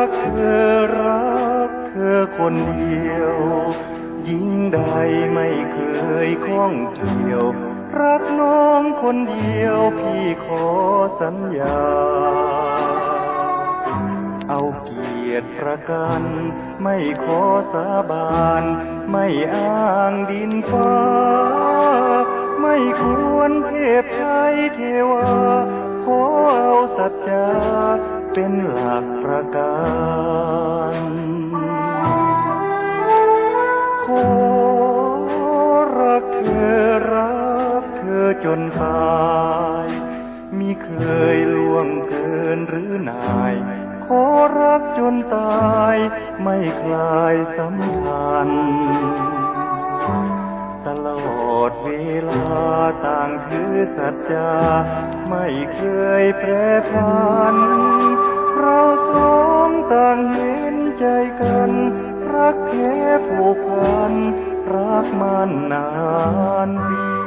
ักเธอรักเธอคนเดียว ยิ่งใดไม่เคยข้องเกี่ยว รักน้องคนเดียวพี่ขอสัญญา เอาเกียรติประกันไม่ขอสาบาน ไม่อ้างดินฟ้า ไม่ควรเทพไทยเทวา ขอเอาสัจจา เป็นหลักประกันขอรักเธอรักเธอจนตายมิเคยล่วงเกินหรือนาย ขอรักจนตายไม่คลายสัมพันธ์ตลอดเวลาต่างถือสัจจาไม่เคยแปรผัน มานนานปี